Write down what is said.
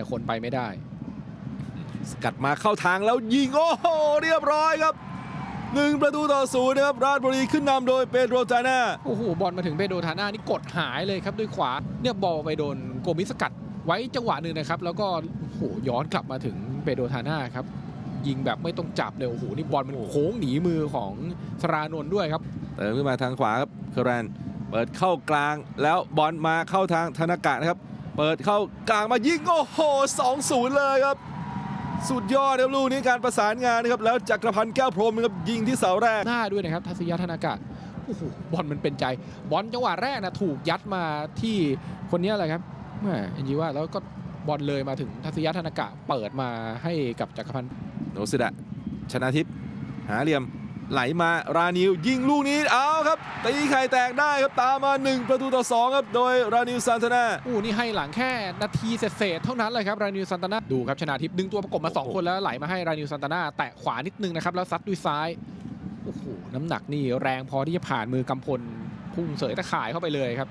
แต่คนไปไม่ได้ สกัดมาเข้าทางแล้วยิงโอ้โหเรียบร้อยครับหนึ่งประตูต่อศูนย์นะครับราชบุรีขึ้นนำโดยเปโดรจาน่าโอ้โหบอลมาถึงเปโดทาน่านี่กดหายเลยครับด้วยขวาเนี่ยบอลไปโดนโกมิสกัดไว้จังหวะหนึ่งนะครับ แล้วก็โอ้โหย้อนกลับมาถึงเปโดทาน่าครับยิงแบบไม่ต้องจับเลยโอ้โหนี่บอลมันโค้งหนีมือของสรานนท์ด้วยครับเติมขึ้นมาทางขวาครับเคอร์แรนเปิดเข้ากลางแล้วบอลมาเข้าทางธนากะนะครับ เปิดเข้ากลางมายิงโอ้โห2-0 เลยครับ สุดยอดครับลูกนี้การประสานงานนะครับแล้วจักรพันธ์แก้วพรหมนะครับยิงที่เสาแรก หน้าด้วยนะครับทัศยาธนากะโอ้โหบอลมันเป็นใจ บอลจังหวะแรกนะถูกยัดมาที่คนเนี้ยแหละครับแหมเอ็นจีว่าแล้วก็บอลเลยมาถึงทัศยาธนากะเปิดมาให้กับจักรพันธ์โนซิดะชนะทิพย์หาเหลี่ยม ไหลมารานิวยิงลูกนี้เอาครับ ตีไข่แตกได้ครับตามมา 1 ประตูต่อ 2 ครับ โดยรานิวซานตานาอู้นี่ให้หลังแค่นาทีเศษๆเท่านั้นเลยครับรานิวซันตานาดูครับชนะทิพย์ดึงตัวประกบมา 2 คนแล้วไหลมาให้รานิวซันตานาแตะขวานิดนึงนะครับแล้วซัดด้วยซ้ายโอ้โหน้ำหนักนี่แรงพอที่จะผ่านมือกำพลพุ่งเสยตะข่ายเข้าไปเลยครับ